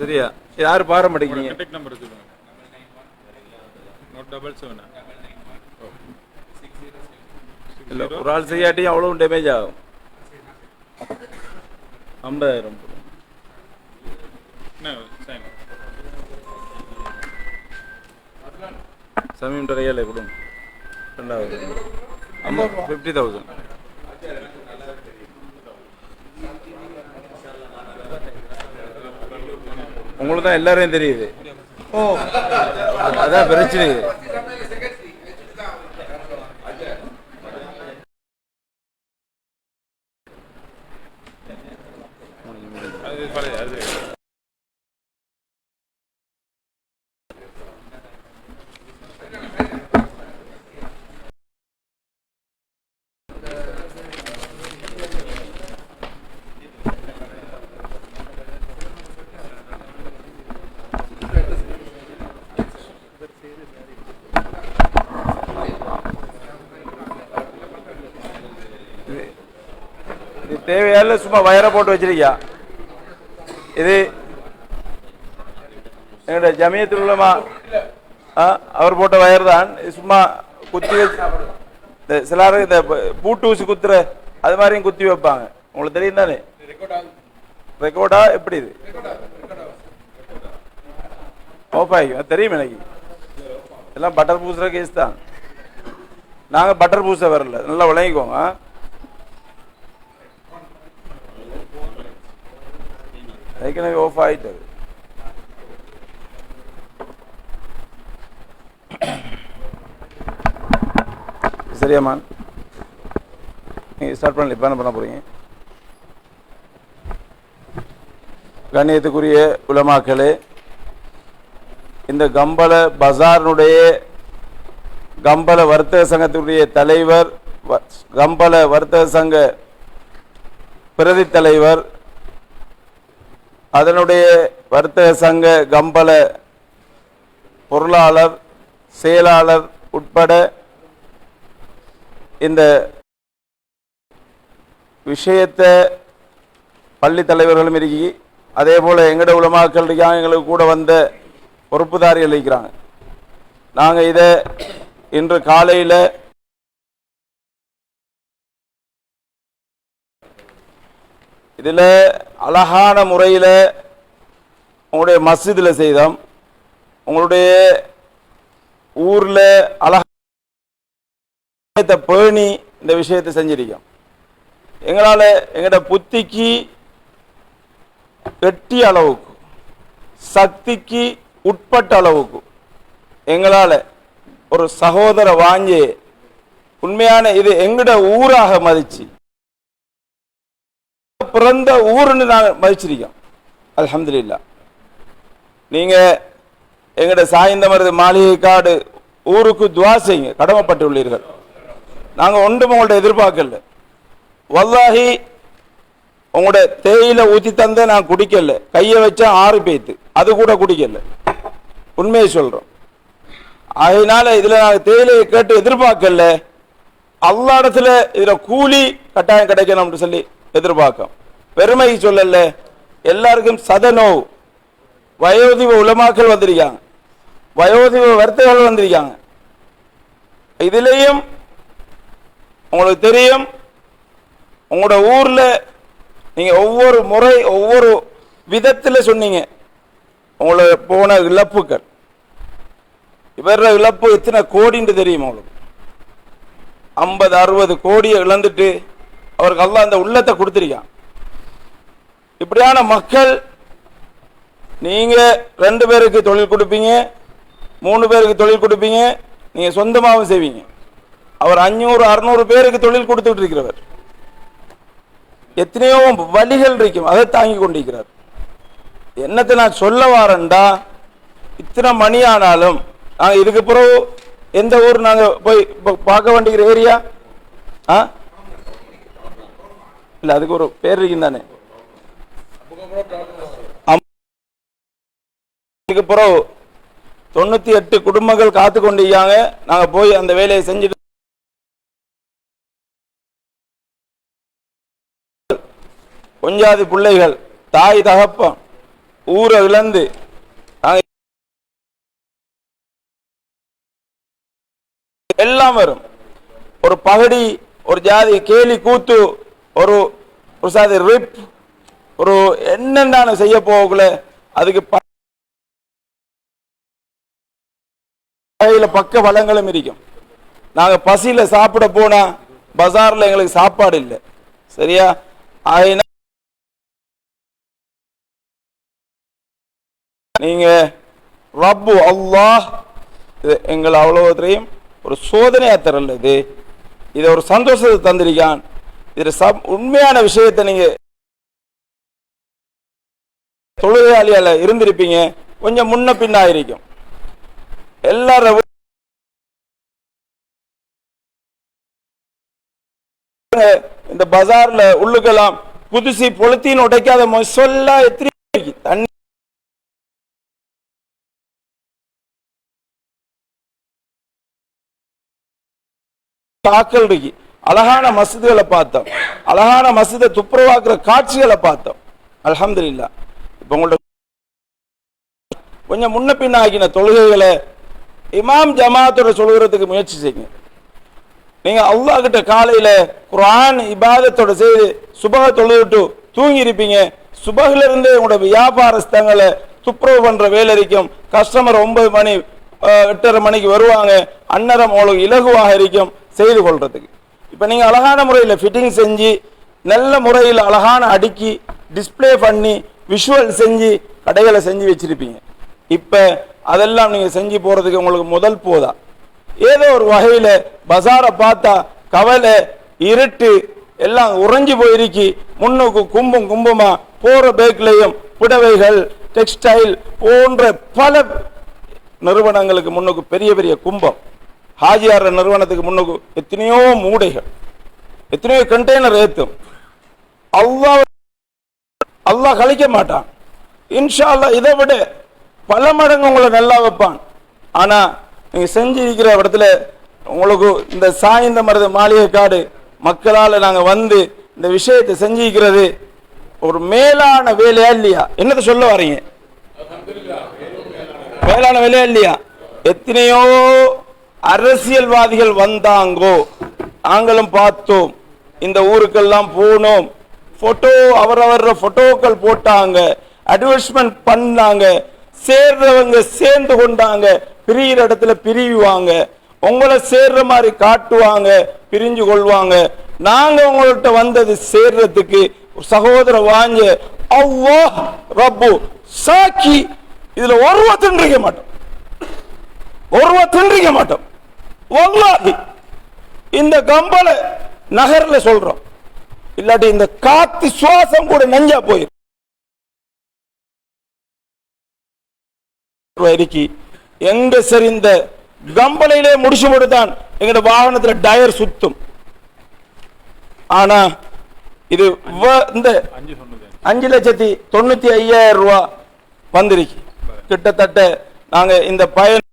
சரியா? யாரு பார மாட்டேங்கிறீங்க? கான்டாக்ட் நம்பர் சொல்லுங்க. நோட் டபுள் செவன் இல்ல ஒரு ஆள் செய்யாட்டி அவ்வளவு டேமேஜ் ஆகும். ஐம்பதாயிரம் சமீம் ட்ரையால கொடுங்க. ரெண்டாவது. அம்மா ஃபிஃப்டி தௌசண்ட் உங்களுக்கு தான் எல்லாரையும் தெரியுது. ஓ அதான் பிரச்சனை அது பழைய அது இது தேவையால சும்மா வயரை போட்டு வச்சிருக்கியா? இது எங்கட ஜமியத்தில் உள்ளமா ஆ, அவர் போட்ட வயர் தான் சும்மா குத்தி வச்சு இந்த சிலர் இந்த பூட்டூசி குத்துற அது மாதிரியும் குத்தி வைப்பாங்க. உங்களுக்கு தெரியும் தானே? ரெக்கார்டா எப்படி இது? ஆஃப் ஆகிக்கும் தெரியும் எனக்கு. எல்லாம் பட்டர் பூசுற கேஸ் தான். நாங்கள் பட்டர் பூச வரல. நல்லா விளங்கிக்கோங்க ஏற்கனவே ஆஃப் ஆயிட்டது. சரியாம்மா நீங்கள் ஸ்டார்ட் பண்ணல இப்போ என்ன பண்ண போகிறீங்க கண்ணியத்துக்குரிய உலமாக்களே இந்த கம்பள பஜாரினுடைய கம்பள வர்த்தக சங்கத்தினுடைய தலைவர் கம்பள வர்த்தக சங்க பிரதி தலைவர் அதனுடைய வர்த்தக சங்க கம்பள பொருளாளர் செயலாளர் உட்பட இந்த விஷயத்தை பள்ளி தலைவர்களும் இருக்கி அதே போல் எங்கட உலமாக்கள் இருக்காங்க எங்களுக்கு கூட வந்த பொறுப்புதாரிகள் இருக்கிறாங்க. நாங்கள் இதை இன்று காலையில் இதில் அழகான முறையில் உங்களுடைய மஸ்ஜிதில் செய்தோம். உங்களுடைய ஊரில் அழகத்தை பேணி இந்த விஷயத்தை செஞ்சிருக்கோம். எங்களால் எங்களோட புத்திக்கு வெட்டி அளவுக்கு சக்திக்கு உட்பட்ட அளவுக்கு எங்களால் ஒரு சகோதர வாஞ்சி உண்மையான இது எங்கட ஊராக மதிச்சு பிறந்த ஊருன்னு நாங்கள் மதிச்சிருக்கோம் அல்ஹம்துலில்லாஹ் நீங்கள் எங்கட சாய்ந்தமரது மாளிகை காடு ஊருக்கு துவா செய்யுங்க. கடமைப்பட்டுள்ளீர்கள். நாங்கள் ஒன்றும் உங்கள்ட்ட எதிர்பார்க்கல. வல்லாகி உங்களோட தேயிலை ஊற்றி தந்த நான் குடிக்கல. கையை வச்சா ஆறு பேத்து. அது கூட குடிக்கல. உண்மையை சொல்கிறோம் அதனால இதில் நாங்கள் தேயிலையை கேட்டு எதிர்பார்க்கல. அல்லா இடத்துல கூலி கட்டாயம் கிடைக்கணும்னு சொல்லி எதிர்பார்க்கும் பெருமை சொல்லல. எல்லாருக்கும் சதனோ வயோதிப உலமாக்கள் வந்திருக்காங்க. வயோதிப வர்த்தகர்கள் வந்திருக்காங்க. இதுலேயும் உங்களுக்கு தெரியும் உங்களோட ஊர்ல நீங்க ஒவ்வொரு முறை ஒவ்வொரு விதத்தில் சொன்னீங்க. உங்களோட போன இழப்புகள். இவர இழப்பு எத்தனை கோடின்னு தெரியும் உங்களுக்கு? ஐம்பது அறுபது கோடியை இழந்துட்டு அவருக்கு எல்லாம் அந்த உள்ளத்தை கொடுத்துருக்கான். இப்படியான மக்கள் நீங்க ரெண்டு பேருக்கு தொழில் கொடுப்பீங்க மூணு பேருக்கு தொழில் கொடுப்பீங்க நீங்க சொந்தமாகவும் செய்வீங்க. அவர் அஞ்சூறு அறுநூறு பேருக்கு தொழில் கொடுத்துட்டு இருக்கிறவர். எத்தனையோ வழிகள் இருக்கும் அதை தாங்கி கொண்டிருக்கிறார். என்னத்தை நான் சொல்ல வரேன்டா? இத்தனை மணி ஆனாலும் நாங்க இதுக்கு பிறகு எந்த ஊர் நாங்கள் போய் பார்க்க வேண்டிய ஏரியா? ஆ? இல்லை அதுக்கு ஒரு பேர் இருக்கும் தானே. பிறகு தொண்ணூத்தி எட்டு குடும்பங்கள் காத்து கொண்டிருக்காங்க. நாங்க போய் அந்த வேலையை செஞ்சுட்டு கொஞ்சாதி பிள்ளைகள் தாய் தகப்பம் ஊரை இழந்து எல்லாம் வரும். ஒரு பகடி ஒரு ஜாதி கேலி கூத்து ஒரு ஒரு சாதி ரிப் ஒரு என்னென்ன செய்ய போகல அதுக்கு ப- பக்க வளங்களும் இருக்கும். நாங்க பசியில சாப்பிட போனா பஜார்ல எங்களுக்கு சாப்பாடு இல்லை. சரியா? ஆயினா நீங்க ரப்பு அல்லாஹ் இது எங்கள் அவ்வளோத்தையும் ஒரு சோதனையா தரல இது இதை ஒரு சந்தோஷத்தை தந்திருக்கான். இது சப் உண்மையான விஷயத்தை நீங்க தொழுகையாளியால இருந்திருப்பீங்க. கொஞ்சம் முன்ன பின்னாயிருக்கும் எல்லாரும் இந்த பஜார்ல உள்ளுக்கெல்லாம் புதுசி பொழுத்தின்னு உடைக்காத சொல்லா எத்திரி தண்ணி தாக்கல் இருக்கு அழகான மசிதுகளை பார்த்தோம். அழகான மசிதை துப்புரவாக்குற காட்சிகளை பார்த்தோம். அலமதுல்லா இப்போ உங்கள்ட்ட கொஞ்சம் முன்ன பின்ன ஆக்கின தொழுகைகளை இமாம் ஜமாத்தோட சொல்கிறதுக்கு முயற்சி செய்யுங்க. நீங்கள் அல்லாஹ் கிட்ட குரான் குர்ஆன் இபாதத்தோட செய்து சுபக தொழுதுட்டு தூங்கி இருப்பீங்க உங்களோட வியாபார ஸ்தங்களை துப்புரவு பண்ணுற வேலை இருக்கும் கஸ்டமர் ஒன்பது மணி எட்டரை மணிக்கு வருவாங்க. அன்னரம் உங்களுக்கு இலகுவாக இருக்கும் செய்து கொள்றதுக்கு. இப்போ நீங்கள் அழகான முறையில் ஃபிட்டிங் செஞ்சு நல்ல முறையில் அழகான அடுக்கி டிஸ்ப்ளே பண்ணி விஷுவல் செஞ்சு கடைகளை செஞ்சு வச்சிருப்பீங்க. இப்போ அதெல்லாம் நீங்கள் செஞ்சு போகிறதுக்கு உங்களுக்கு முதல் போதா? ஏதோ ஒரு வகையில் பசாரை பார்த்தா கவலை இருட்டு எல்லாம் உறைஞ்சி போயிருக்கி. முன்னுக்கு கும்பம் கும்பமாக போகிற பேக்லேயும் புடவைகள் டெக்ஸ்டைல் போன்ற பல நிறுவனங்களுக்கு முன்னுக்கு பெரிய பெரிய கும்பம். ஹாஜியார் நிறுவனத்துக்கு முன்னுக்கு எத்தனையோ மூடைகள் எத்தனையோ கண்டெய்னர் ஏற்றும் அவ்வளோ அல்லாஹ் கழிக்க மாட்டான். இன்ஷா அல்லா இதை விட பல மடங்கு உங்களை நல்லா வைப்பான். ஆனால் நீங்கள் செஞ்சிருக்கிற இடத்துல உங்களுக்கு இந்த சாய்ந்த மருது மாளிகை காடு மக்களால் நாங்கள் வந்து இந்த விஷயத்தை செஞ்சிருக்கிறது ஒரு மேலான வேலையா இல்லையா? என்னத்தை சொல்ல வரீங்க? மேலான வேலையா இல்லையா? எத்தனையோ அரசியல்வாதிகள் வந்தாங்கோ. நாங்களும் பார்த்தோம். இந்த ஊருக்கெல்லாம் போனோம். போட்டோ அவரவர் போட்டோக்கள் போட்டாங்க. அட்வர்டைஸ்மெண்ட் பண்ணாங்க. சேர்றவங்க சேர்ந்து கொண்டாங்க. பிரியிற இடத்துல பிரியுவாங்க. உங்களை சேர்ற மாதிரி காட்டுவாங்க பிரிஞ்சு கொள்வாங்க. நாங்க உங்கள்கிட்ட வந்தது சேர்றதுக்கு சகோதர வாங்க அவ்வா ரப்பு சாக்கி இதுல ஒருவ தின்றிக்க மாட்டோம். ஒருவ தின்றிக்க மாட்டோம். வல்லாஹி இந்த கம்பளை நகர்ல சொல்றோம். இல்லாட்டி இந்த காத்து சுவாசம் கூட நஞ்சா போயிரு இருக்கி எங்க சரி இந்த கம்பளையிலே முடிச்சு போட்டுதான் எங்கட வாகனத்துல டயர் சுத்தும். ஆனா இது இந்த அஞ்சு லட்சத்தி தொண்ணூத்தி ஐயாயிரம் ரூபாய் வந்திருக்கு. கிட்டத்தட்ட நாங்க இந்த பயன்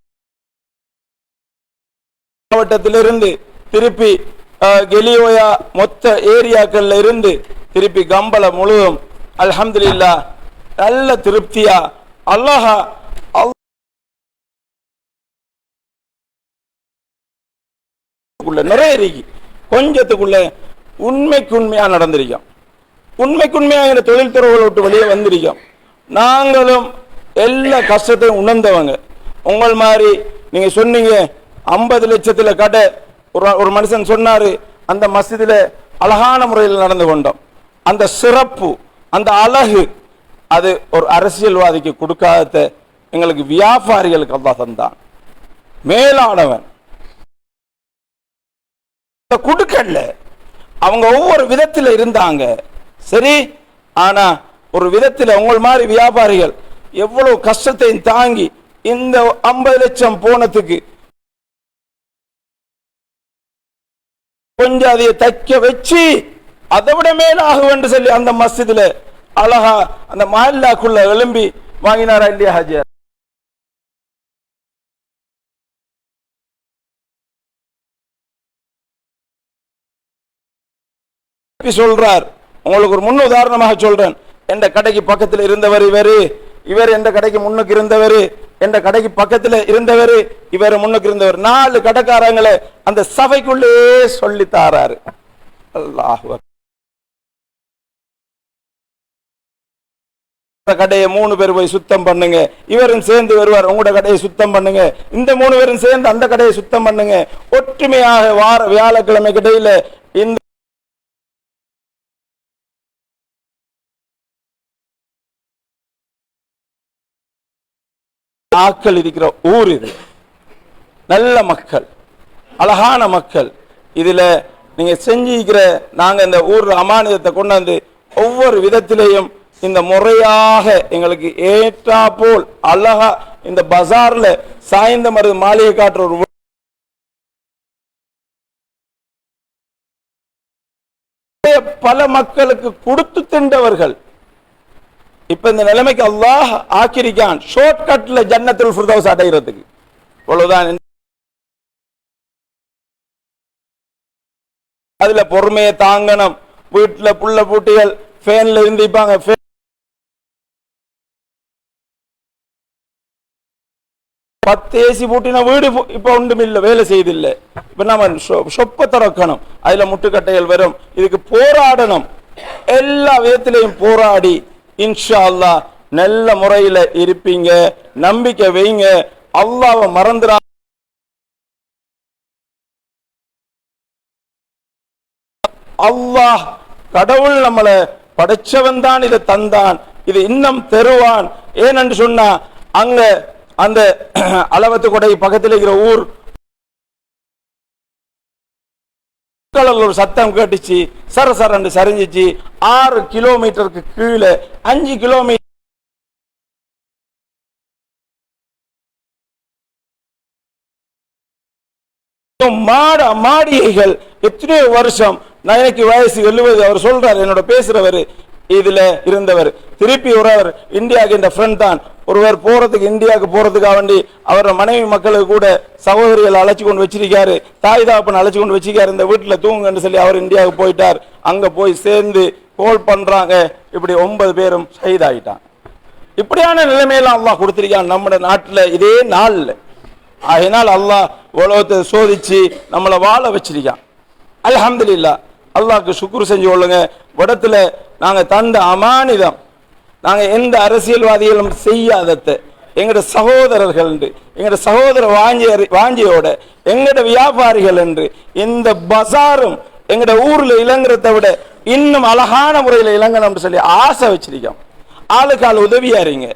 மாவட்டத்திலிருந்து திருப்பி கெலியோயா மொத்த ஏரியாக்கள்ல இருந்து திருப்பி கம்பள முழுவதும் அல்ஹம்துலில்லாஹ் நல்ல திருப்தியா அல்லாஹா நிறைய இருக்கு கொஞ்சத்துக்குள்ள உண்மைக்கு உண்மையா நடந்திருக்கோம். உண்மைக்கு உண்மையா எங்க தொழில் துறவுகளை விட்டு வெளியே வந்திருக்கோம். நாங்களும் எல்லா கஷ்டத்தையும் உணர்ந்தவங்க. உங்கள் மாதிரி நீங்க சொன்னீங்க ஐம்பது லட்சத்துல கடை ஒரு ஒரு மனுஷன் சொன்னார் அந்த மஸ்ஜிதுல அழகான முறையில் நடந்து கொண்டோம். அந்த சிறப்பு அந்த அழகு அது ஒரு அரசியல்வாதிக்கு கொடுக்காத எங்களுக்கு வியாபாரிகளுக்கு அல்லாஹ் தந்தான். மேலானவன். கொடுக்கல. குடுக்கல்ல அவங்க ஒவ்வொரு விதத்தில் இருந்தாங்க. சரி ஆனா ஒரு விதத்தில் உங்கள் மாதிரி வியாபாரிகள் எவ்வளவு கஷ்டத்தையும் தாங்கி இந்த ஐம்பது லட்சம் போனதுக்கு கொஞ்சம் அதை தைக்க வச்சு அதை விட மேலாகும் என்று சொல்லி அந்த மஸ்ஜிதுல அழகா அந்த மஹல்லாக்குள்ள எழும்பி வாங்கினாரா இல்லையா ஹாஜியார்? சொல்றார் உங்களுக்கு ஒரு முன் உதாரணமாக சொல்றேன். எந்த கடைக்கு பக்கத்தில் இருந்தவர் இவரு இவர் எந்த கடைக்கு முன்னுக்கு இருந்தவர் எந்த கடைக்கு பக்கத்துல இருந்தவர் இவர் முன்னுக்கு இருந்தவர். நாலு கடைக்காரங்களை அந்த சபைக்குள்ளே சொல்லி தாராரு. அல்லாஹ் கடையை மூணு பேர் போய் சுத்தம் பண்ணுங்க. இவரும் சேர்ந்து வருவார். உங்களோட கடையை சுத்தம் பண்ணுங்க. இந்த மூணு பேரும் சேர்ந்து அந்த கடையை சுத்தம் பண்ணுங்க. ஒற்றுமையாக வார வியாழக்கிழமை கிடையில இந்த ஆக்கள் இருக்கிற ஊர் இது. நல்ல மக்கள் அழகான மக்கள். இதுல நீங்க செஞ்சிருக்கிற நாங்கள் இந்த ஊர் அமானியத்தை கொண்டாந்து ஒவ்வொரு விதத்திலையும் இந்த முறையாக எங்களுக்கு ஏற்றா போல் அழகா இந்த பசார்ல சாய்ந்த மருது மாளிகை காட்டுற ஒரு பல மக்களுக்கு கொடுத்து தின்றவர்கள். இப்ப இந்த நிலைமைக்கு அல்லாஹ் ஆக்கிரிக்கான் ஷார்ட் கட்ல ஜன்னத்தில் ஃபிர்தௌஸ் அடைகிறதுக்கு அவ்வளவுதான் அதுல பொறுமையை தாங்கணும். வீட்டுல புள்ள பூட்டிகள் ஃபேன்ல இருந்திப்பாங்க பத்து ஏசி பூட்டின வீடு இப்ப ஒன்றும் இல்லை வேலை செய்தில்லை. இப்ப நம்ம சொ- சொப்ப திறக்கணும். அதுல முட்டுக்கட்டைகள் வரும். இதுக்கு போராடணும். எல்லா விதத்திலையும் போராடி இன்ஷா அல்லாஹ் நல்ல முறையில இருப்பீங்க. நம்பிக்கை வைங்க. அல்லாவை மறந்துடா அல்லாஹ் கடவுள் நம்மளை படைச்சவன் தான் இதை தந்தான். இது இன்னும் தருவான். ஏனென்று சொன்னா அங்க அந்த அளவத்து கொடை பக்கத்தில் இருக்கிற ஊர் கடல்ல ஒரு சத்தம் கேட்டுச்சு சர சரண்டு சரிஞ்சிச்சு. ஆறு கிலோமீட்டருக்கு கீழே அஞ்சு கிலோமீட்டர் மாட மாடிகைகள் எத்தனையோ வருஷம் நான் எனக்கு வயசு எழுபது அவர் சொல்றாரு என்னோட பேசுறவரு. இதுல இருந்தவர். திருப்பி ஒருவர் இந்தியாவுக்கு இந்த ஃப்ரெண்ட் தான். ஒருவர் போறதுக்கு இந்தியாவுக்கு போறதுக்காக வேண்டி அவரோட மனைவி மக்களுக்கு கூட சகோதரிகள் அழைச்சு கொண்டு வச்சிருக்காரு. தாய் தாப்பன் அழைச்சு கொண்டு வச்சிருக்காரு. இந்த வீட்டுல தூங்குன்னு சொல்லி அவர் இந்தியாவுக்கு போயிட்டார். அங்க போய் சேர்ந்து கோல் பண்றாங்க. இப்படி ஒன்பது பேரும் ஷஹீதாயிட்டான் இப்படியான நிலைமையெல்லாம் அல்லாஹ் கொடுத்திருக்கான் நம்ம நாட்டுல. இதே நாள்ல. ஆகையினால் அல்லாஹ் உலகத்தை சோதிச்சு நம்மளை வாழ வச்சிருக்கான். அல்ஹம்துலில்லா அல்லாஹ்க்கு சுக்குரு செஞ்சு கொள்ளுங்க. இடத்துல நாங்கள் தந்த அமானிதம் நாங்கள் எந்த அரசியல்வாதிகளும் செய்யாதத்தை எங்களோட சகோதரர்கள் என்று எங்களோட சகோதர வாஞ்சி வாஞ்சியோட எங்களோட வியாபாரிகள் என்று இந்த பசாரும் எங்களோட ஊரில் இளங்குறத விட இன்னும் அழகான முறையில் இளங்கணும்னு சொல்லி ஆசை வச்சிருக்கோம். ஆளுக்கால் உதவியா இருங்க.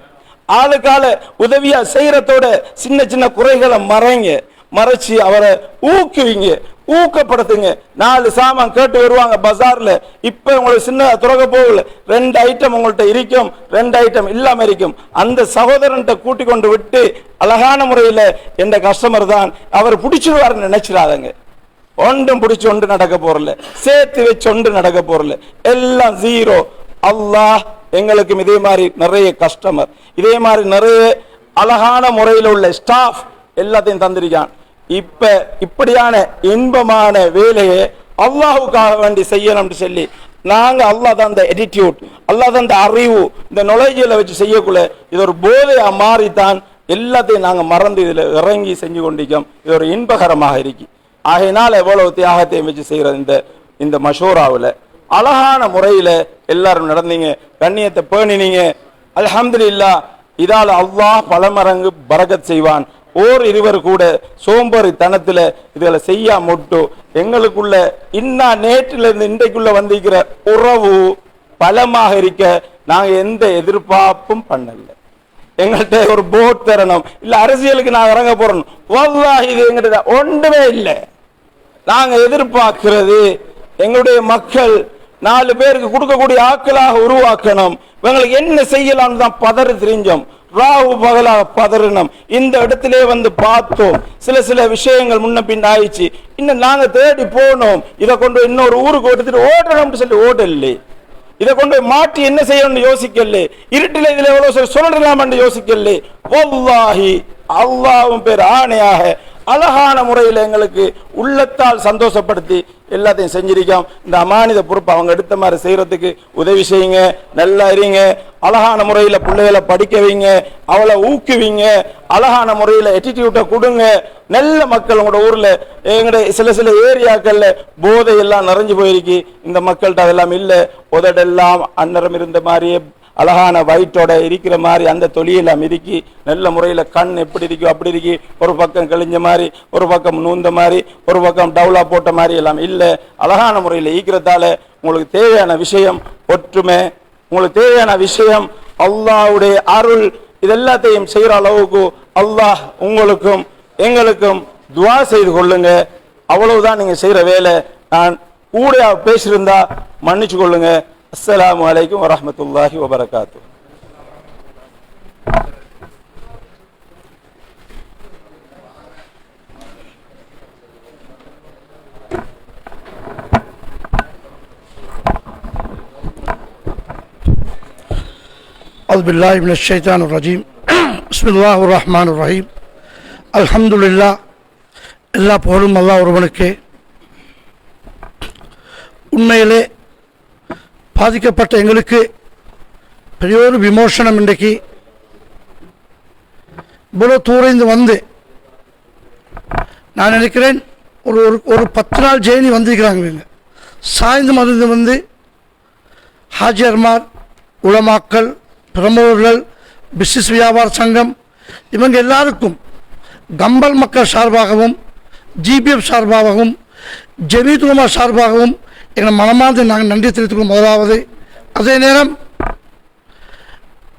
ஆளுக்கால உதவியா செய்யறதோட சின்ன சின்ன குறைகளை மறைங்க. மறைச்சு அவரை ஊக்குவிங்க. ஊக்கப்படுத்துங்க. நாலு சாமான் கேட்டு வருவாங்க பஜார்ல. இப்ப உங்களுக்கு சின்ன துறக்க போகல. ரெண்டு ஐட்டம் உங்கள்ட்ட இருக்கும். ரெண்டு ஐட்டம் இல்லாம இருக்கும். அந்த சகோதரன்ட்ட கூட்டி கொண்டு விட்டு அழகான முறையில எந்த கஸ்டமர் தான் அவர் பிடிச்சிருவாருன்னு நினைச்சிடாதங்க. ஒன்றும் பிடிச்சி ஒன்று நடக்க போறல. சேர்த்து வச்சு ஒன்று நடக்க போறல. எல்லாம் ஜீரோ அல்லாஹ் எங்களுக்கும் இதே மாதிரி நிறைய கஸ்டமர் இதே மாதிரி நிறைய அழகான முறையில் உள்ள ஸ்டாஃப் எல்லாத்தையும் தந்திருக்கான். இப்ப இப்படியான இன்பமான வேலையை அல்லாஹுக்காக வேண்டி செய்யணும்னு சொல்லி நாங்க அல்லாஹ் தந்த எட்டிடியூட் அல்லாஹ் தந்த அறிவு இந்த நுழைஜில வச்சு செய்யக்குள்ள இது ஒரு போதையா மாறித்தான் எல்லாத்தையும் நாங்க மறந்து இதுல இறங்கி செஞ்சு கொண்டிருக்கோம். இது ஒரு இன்பகரமாக இருக்கு. ஆகையினால எவ்வளவு தியாகத்தையும் வச்சு செய்யறது இந்த இந்த மஷூராவில். அழகான முறையில எல்லாரும் நடந்தீங்க கண்ணியத்தை பேணினீங்க. அல்ஹம்துலில்லா இதால் அல்லாஹ் பல மரங்கு பரக்கத் செய்வான். ஓர் இருவர் கூட சோம்பேறித்தனத்துல இதுகளை செய்யா மட்டும் எங்களுக்குள்ள இன்னா நேற்றிலிருந்து இன்றைக்குள்ள வந்திருக்கிற உறவு பலமாக இருக்க நாங்க எந்த எதிர்பார்ப்பும் பண்ணல. எங்கள்கிட்ட ஒரு போட் தரணும் இல்ல அரசியலுக்கு நான் இறங்க போறோம். இது எங்கிட்ட ஒன்றுமே இல்லை. நாங்க எதிர்பார்க்கிறது எங்களுடைய மக்கள் நாலு பேருக்கு கொடுக்கக்கூடிய ஆட்களாக உருவாக்கணும். இவங்களுக்கு என்ன செய்யலாம்னு தான் பதறு தெரிஞ்சோம். ராகு பகலாக பதறினோம். இந்த இடத்திலே வந்து பார்த்தோம். சில சில விஷயங்கள் முன்ன பின் ஆயிடுச்சு. இன்னும் நாங்க தேடி போனோம். இதை கொண்டு இன்னொரு ஊருக்கு எடுத்துட்டு ஓட்டணும்னு சொல்லி ஓடலே. இதை கொண்டு மாற்றி என்ன செய்யணும்னு யோசிக்கல. இருட்டில் இதுல எவ்வளவு சொல்லலாம்னு யோசிக்கல. வல்லாஹி அல்லாஹ்வும் பேர் ஆணையாக அழகான முறையில் எங்களுக்கு உள்ளத்தால் சந்தோஷப்படுத்தி எல்லாத்தையும் செஞ்சிருக்கோம். இந்த அமானித பொறுப்பு அவங்க எடுத்த மாதிரி செய்கிறதுக்கு உதவி செய்யுங்க. நல்லா இருங்க. அழகான முறையில் பிள்ளைகளை படிக்க வைங்க. அவளை ஊக்குவிங்க. அழகான முறையில் எட்டிடியூட்டை கொடுங்க. நல்ல மக்கள் உங்களோட ஊரில் எங்களோட சில சில ஏரியாக்களில் போதை எல்லாம் நிறைஞ்சு போயிருக்கு. இந்த மக்கள்கிட்ட அதெல்லாம் இல்லை. உதடெல்லாம் அன்னரம் இருந்த மாதிரியே அழகான வயிற்றோட இருக்கிற மாதிரி அந்த தொலியெல்லாம் இருக்கி நல்ல முறையில் கண் எப்படி இருக்கோ அப்படி இருக்கி ஒரு பக்கம் கழிஞ்ச மாதிரி ஒரு பக்கம் நூந்த மாதிரி ஒரு பக்கம் டவுலா போட்ட மாதிரி எல்லாம் இல்லை. அழகான முறையில் ஈக்கிறதால உங்களுக்கு தேவையான விஷயம் ஒற்றுமை உங்களுக்கு தேவையான விஷயம் அல்லாவுடைய அருள். இதெல்லாத்தையும் செய்கிற அளவுக்கு அல்லாஹ் உங்களுக்கும் எங்களுக்கும் துவா செய்து கொள்ளுங்க. அவ்வளவுதான் நீங்கள் செய்கிற வேலை. நான் கூட பேசியிருந்தா மன்னிச்சு கொள்ளுங்க அஸ்ஸலாமு அலைக்கும் வரஹ்மத்துல்லாஹி வபரகாத்து أعوذ بالله من الشيطان الرجيم بسم الله الرحمن الرحيم الحمد لله எல்லா புகழும் அல்லாஹ் ஒருவனுக்கு உண்மையிலே பாதிக்கப்பட்ட எங்களுக்கு பெரிய ஒரு விமோசனம் இன்றைக்கு இவ்வளோ தூரந்து வந்து நான் நினைக்கிறேன் ஒரு ஒரு ஒரு பத்து நாள் ஜெயினி வந்திருக்கிறாங்க இவங்க. சாய்ந்து மருந்து வந்து ஹாஜியர்மார் உளமாக்கல் பிரமுகர்கள் பிசினஸ் வியாபார சங்கம் இவங்க எல்லாருக்கும் கம்பல் மக்கள் சார்பாகவும் ஜிபிஎஃப் சார்பாகவும் ஜெமீத் உலமா சார்பாகவும் எங்கள் மனமார்ந்து நாங்கள் நன்றி தெரிவித்துக்கொள்ளும் முதலாவது அதே நேரம்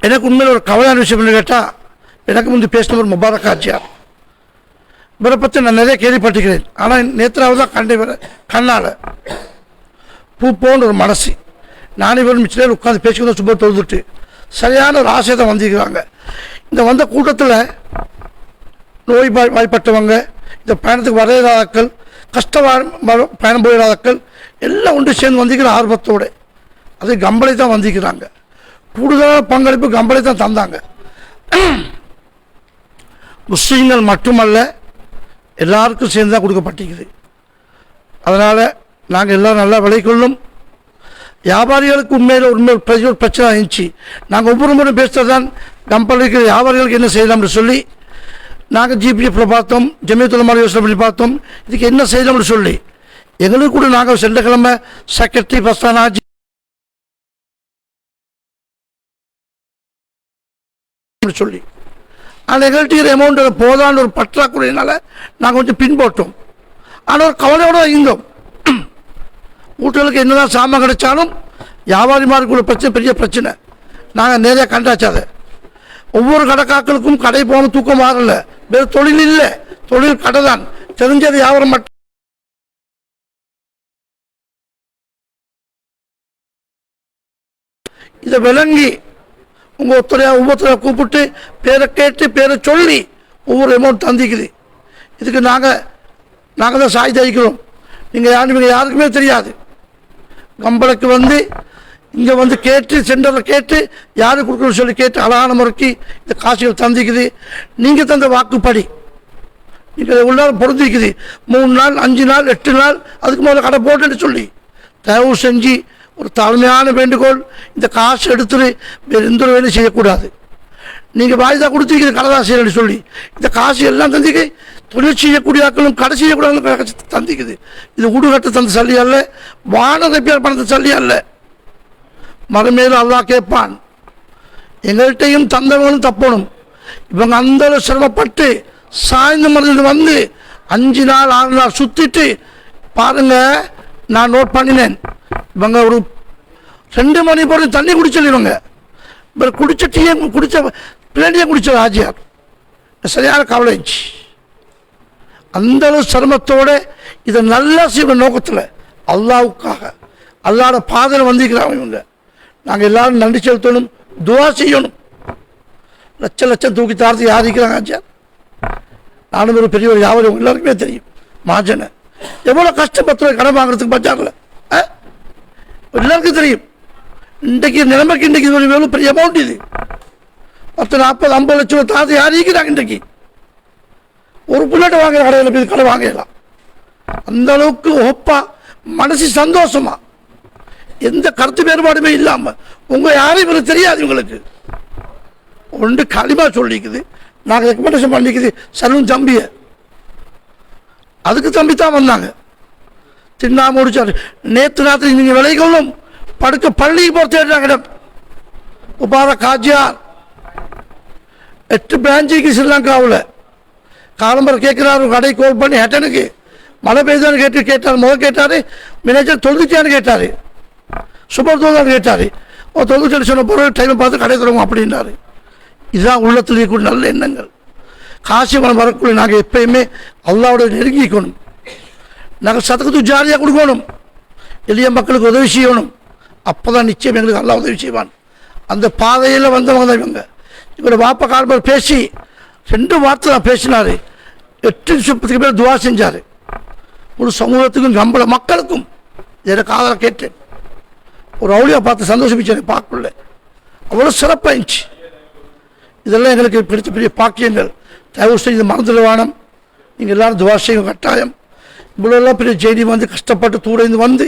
எனக்கு உண்மையில் ஒரு கவலையான விஷயம் என்று கேட்டால் எனக்கு முந்தி பேசின ஒரு முபாரக் ஆச்சியார். இவரை பற்றி நான் நிறைய கேள்விப்பட்டிருக்கிறேன். ஆனால் நேற்றாவது தான் கண்டு கண்ணால். பூ போன்ற ஒரு மனசு. நானும் இவரும் மிச்சம் உட்காந்து பேசிக்கிறோம் சும்மா தொழுதுட்டு சரியான ஒரு ஆசை தான் வந்திருக்கிறாங்க. இந்த வந்த கூட்டத்தில் நோய் வாய்ப்பட்டவங்க இந்த பயணத்துக்கு வரையிறாதாக்கள் கஷ்ட வா- பயணம் போயிடாதாக்கள் எல்லாம் ஒன்று சேர்ந்து வந்திக்கிற ஆர்வத்தோடு அது கம்பளை தான் வந்திருக்கிறாங்க. கூடுதலான பங்களிப்பு கம்பளை தான் தந்தாங்க. முஸ்லீம்கள் மட்டுமல்ல எல்லாருக்கும் சேர்ந்து தான் கொடுக்கப்பட்டிருக்குது. அதனால் நாங்கள் எல்லோரும் நல்லா விளைக்கொள்ளும். வியாபாரிகளுக்கு உண்மையில் உண்மை பிரச்சனை ஒரு பிரச்சனை இருந்துச்சு. நாங்கள் ஒவ்வொரு முறை பேசுகிறது தான் கம்பெனிக்கு வியாபாரிகளுக்கு என்ன செய்யலாம்னு சொல்லி நாங்கள் ஜிபிஎஃப்ல பார்த்தோம் ஜமியத்துல மாதிரி யோசனை பண்ணி பார்த்தோம். இதுக்கு என்ன செய்யலாம்னு சொல்லி எங்களுக்கு கூட நாங்கள் சென்றக்கிழமை செக்ரட்டரி பஸ்தானா சொல்லி. ஆனால் எங்கள்கிட்ட அமௌண்ட் போதான்னு ஒரு பற்றாக்குறையினால நாங்கள் கொஞ்சம் பின்பற்றோம். ஆனால் ஒரு கவலையோடு இருந்தோம். வீட்டுகளுக்கு என்னதான் சாமான் கிடைச்சாலும் வியாபாரிமாருக்குள்ள பிரச்சனை பெரிய பிரச்சனை. நாங்கள் நேரே கண்டாச்சு அதை ஒவ்வொரு கடைக்காக்களுக்கும் கடை போகணும் தூக்கம் மாறல. வேறு தொழில் இல்லை. தொழில் கடை தான் தெரிஞ்சது வியாபாரம் மட்டும் இதை விளங்கி உங்கள் ஒத்தரையாக ஒவ்வொருத்தரையாக கூப்பிட்டு பேரை கேட்டு பேரை சொல்லி ஒவ்வொரு அமௌண்ட் தந்திக்குது. இதுக்கு நாங்கள் நாங்கள் தான் சாய் தயிக்கிறோம் நீங்கள் யாரும் இவங்க யாருக்குமே தெரியாது. கம்பளுக்கு வந்து இங்கே வந்து கேட்டு சென்டரில் கேட்டு யார் கொடுக்கணும்னு சொல்லி கேட்டு அழகான முறைக்கு இந்த காசுகள் தந்திக்குது. நீங்கள் தந்த வாக்குப்படி. நீங்கள் உள்ளால் பொருந்திக்குது. மூணு நாள் அஞ்சு நாள் எட்டு நாள் அதுக்கு முதல்ல கடை போட்டுன்னு சொல்லி தயவு செஞ்சு ஒரு தாழ்மையான வேண்டுகோள். இந்த காசு எடுத்துட்டு வேறு எந்த ஒரு வேலையும் செய்யக்கூடாது. நீங்கள் வாய்தா கொடுத்துருக்கீங்க கடை தான் சொல்லி. இந்த காசு எல்லாம் தந்திக்கு தொழில் செய்யக்கூடிய ஆக்களும் கடை செய்யக்கூடாது தந்திக்குது இது உடுகட்ட தந்த சல்லி அல்ல வானதப்பியார் பணத்தை சல்லி அல்ல. மறுமையில் அல்லா கேட்பான் எங்கள்கிட்டையும் தந்தவங்களும் தப்பணும். இவங்க அந்த சிரமப்பட்டு சாய்ந்த மருந்து வந்து அஞ்சு நாள் ஆறு நாள் சுற்றிட்டு பாருங்க நான் நோட் பண்ணினேன். இவங்க ஒரு ரெண்டு மணி போல தண்ணி குடிச்சல் இவங்க. இப்போ குடிச்ச டீயை குடித்த பிளேடியை குடித்தது ஆஜியார் சரியான கவலை இருந்துச்சு. அந்த அளவு சிரமத்தோட இதை நல்லா செய்ய நோக்கத்தில் அல்லாவுக்காக அல்லாட பாதையில் வந்திருக்கிறாங்க இவங்க. நாங்கள் எல்லாரும் நன்றி செலுத்தணும் துவா செய்யணும். லட்ச லட்சம் தூக்கி தாரத்து யார் இருக்கிறாங்க ஆச்சார் நானும் ஒரு பெரிய ஒரு எல்லாருக்குமே தெரியும். மாஜனை. எவ்வளோ கஷ்டப்பட்டு கடன் வாங்குறதுக்கு பஜாரில் எல்லாருக்கும் தெரியும். இன்றைக்கு நிலைமைக்கு இன்றைக்கு இது ஒரு எவ்வளோ பெரிய அமௌண்ட் இது. பத்து நாற்பது ஐம்பது லட்சம் ரூபா யார் இருக்கிறாங்க இன்றைக்கு? ஒரு புல்லட் வாங்குற கடையில் போய் கடை வாங்கலாம் அந்த அளவுக்கு ஒப்பா மனசு சந்தோஷமா. எந்த கருத்து வேறுபாடுமே இல்லாம உங்க யாரையும் இவர் தெரியாது உங்களுக்கு ஒன்று களிமா சொல்லிக்குது நாங்கள் ரெக்கமெண்டேஷன் பண்ணிக்குது சலூன் தம்பியை அதுக்கு தம்பி தான் வந்தாங்க. தின்னா முடிச்சார் நேற்று ராத்திரி நீங்கள் விளைகளும் படுக்க பள்ளிக்கு போக தேடுறாங்க உபாத காஜியார். எட்டு பிரான்ச்சுக்கு ஸ்ரீலங்காவில். காலம்பரம் கேட்குறாரு கடை கோல் பண்ணி ஹெட்டனுக்கு. மழை பெய்தான்னு கேட்டு கேட்டார் முதல் கேட்டார் மேனேஜர் தொழுதுச்சான்னு கேட்டார். சூப்பர் தொழுதான்னு கேட்டார். ஓ தொழுதுச்சு சொன்ன பிறகு டைம் பார்த்து கடை தருவோம் அப்படின்னாரு. இதுதான் உள்ளத்தில் இருக்கக்கூடிய நல்ல எண்ணங்கள். காசிமலம் வரக்குள்ள நாங்கள் எப்பயுமே அல்லாவோட நெருங்கிக்கணும். நாங்கள் சதகத்து ஜாலியாக கொடுக்கணும் எளிய மக்களுக்கு உதவி செய்யணும் அப்போ தான் நிச்சயம் எங்களுக்கு நல்லா உதவி செய்வான் அந்த பாதையில் வந்தவங்க தான் இவங்க இவரோட வாப்பா கால்பர் பேசி ரெண்டு வார்த்தை தான் பேசினார் எட்டு நிமிஷத்துக்கு பேர் துவா செஞ்சார் ஒரு சமூகத்துக்கும் நம்மள மக்களுக்கும் இதை காதலை கேட்டேன் ஒரு அவுளியா பார்த்து சந்தோஷமிச்சேன் பார்க்கல அவ்வளோ சிறப்பாக இருந்துச்சு இதெல்லாம் எங்களுக்கு பிடிச்ச பெரிய பாக்கியங்கள் தயவு செய்து மறந்துடுவானம் நீங்கள் எல்லாரும் துவா செய்யுங்க கட்டாயம் இவ்வளோ எல்லாம் பெரிய ஜெயிலி வந்து கஷ்டப்பட்டு தூரந்து வந்து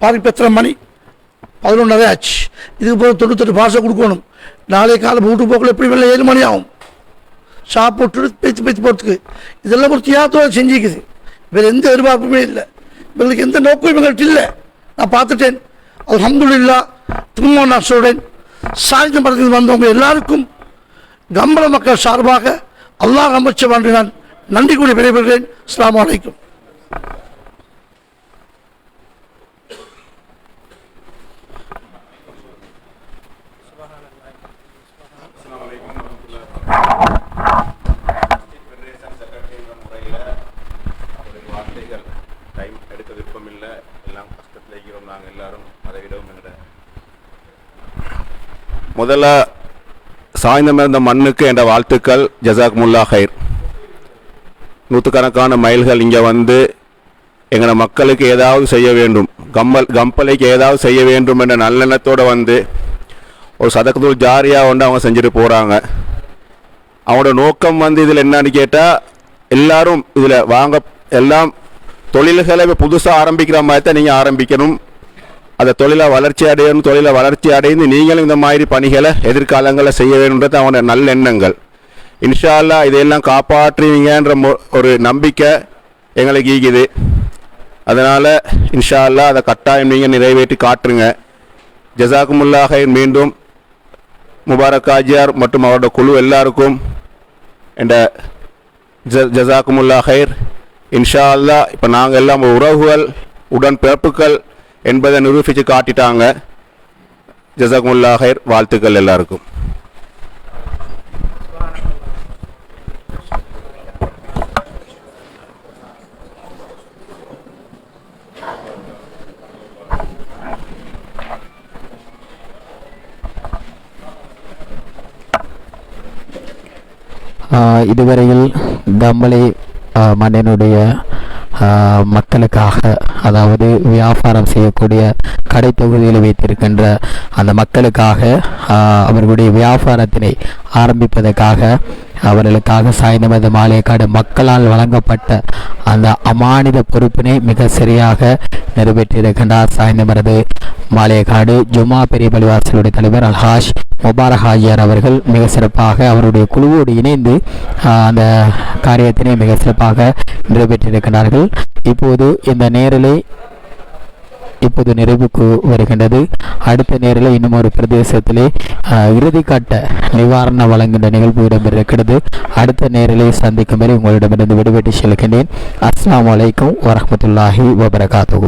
பாருங்க எத்தனை மணி? பதினொன்றரை ஆச்சு. இதுக்கு போக தொண்ணூத்தெட்டு பாசை கொடுக்கணும். நாளை காலம் வீட்டு போக்கில் எப்படி வெளில ஏழு மணி ஆகும்? சாப்பிட்டு பேச்சு பேச்சு போகிறதுக்கு இதெல்லாம் ஒரு தியாகத்தோட செஞ்சுக்குது. வேறு எந்த எதிர்பார்ப்புமே இல்லை. இவங்களுக்கு எந்த நோக்கம் இவங்கள்ட்ட இல்லை. நான் பார்த்துட்டேன். அல்ஹம்துலில்லா திரும்ப நான் சொல்கிறேன் சாய்ந்த மரத்தில் வந்தவங்க எல்லாருக்கும் கம்பள மக்கள் சார்பாக அல்லாஹ் அமைச்சர் நான் நன்றி கூறி விடைபெறுகிறேன். அஸ்ஸலாமு அலைக்கும். வார்த்தைகள் டைம் எடுக்க எல்லாம் கஷ்டத்தில் இருக்கிறோம் நாங்கள் எல்லாரும் அதை விடவும் முதல்ல சாய்ந்தம் இருந்த மண்ணுக்கு என்ற வாழ்த்துக்கள். ஜசாக் முல்லா ஹைர் நூற்றுக்கணக்கான மைல்கள் இங்கே வந்து எங்களை மக்களுக்கு ஏதாவது செய்ய வேண்டும். கம்பல் கம்பலைக்கு ஏதாவது செய்ய வேண்டும் என்ற நல்லெண்ணத்தோடு வந்து ஒரு சதக்கத்தூள் ஜாரியாக வந்து அவங்க செஞ்சுட்டு போகிறாங்க அவங்களோட நோக்கம் வந்து இதில் என்னன்னு கேட்டால் எல்லாரும் இதில் வாங்க எல்லாம் தொழில்களை இப்போ புதுசாக ஆரம்பிக்கிற மாதிரி தான் நீங்கள் ஆரம்பிக்கணும். அந்த தொழிலை வளர்ச்சி அடையணும் தொழிலை வளர்ச்சி அடைந்து நீங்களும் இந்த மாதிரி பணிகளை எதிர்காலங்களில் செய்ய வேணுன்றது அவங்களோட நல்ல எண்ணங்கள். இன்ஷா அல்லாஹ் இதையெல்லாம் காப்பாற்றுவீங்கன்ற மொ- ஒரு நம்பிக்கை எங்களுக்கு ஈக்குது அதனால் இன்ஷா அல்லாஹ் அதை கட்டாயம் நீங்கள் நிறைவேற்றி காட்டுருங்க. ஜசாக்குமுல்லாக மீண்டும் முபாரக் ஆஜியார் மற்றும் அவரோட குழு எல்லாருக்கும் என்ற ஜ ஜசாக்குமுல்லா ஹைர் இன்ஷா அல்லாஹ் இப்போ நாங்கள் எல்லாம் உறவுகள் உடன் பிறப்புகள் என்பதை நிரூபித்து காட்டிட்டாங்க. ஜசாக்குமுல்லா ஹைர் வாழ்த்துக்கள் எல்லாருக்கும். இதுவரையில் கம்பளை மன்னனுடைய மக்களுக்காக அதாவது வியாபாரம் செய்யக்கூடிய கடை தொகுதியில் வைத்திருக்கின்ற அந்த மக்களுக்காக அவர்களுடைய வியாபாரத்தினை ஆரம்பிப்பதற்காக அவர்களுக்காக சாய்ந்தமது மாலையக்காடு மக்களால் வழங்கப்பட்ட அந்த அமானித பொறுப்பினை மிக சரியாக நிறைவேற்றியிருக்கின்றார் சாய்ந்தமரது மாலையக்காடு ஜுமா பெரிய பள்ளிவாசலுடைய தலைவர் அல்ஹாஷ் முபாரக் ஹாஜியார் அவர்கள். மிக சிறப்பாக அவருடைய குழுவோடு இணைந்து அந்த காரியத்தினை மிக சிறப்பாக நிறைவேற்றியிருக்கிறார்கள் இப்போது இந்த நேரலை இப்போது நிறைவுக்கு வருகின்றது. அடுத்த நேரில் இன்னும் ஒரு பிரதேசத்திலே இறுதிக்கட்ட நிவாரணம் வழங்குகின்ற நிகழ்வு இடம்பெறுகிறது. அடுத்த நேரிலே சந்திக்கும் வரை உங்களிடமிருந்து விடுபட்டு செல்கின்றேன். அஸ்லாம் அலைக்கும் வரமத்துல்லாஹி வபரகாத்து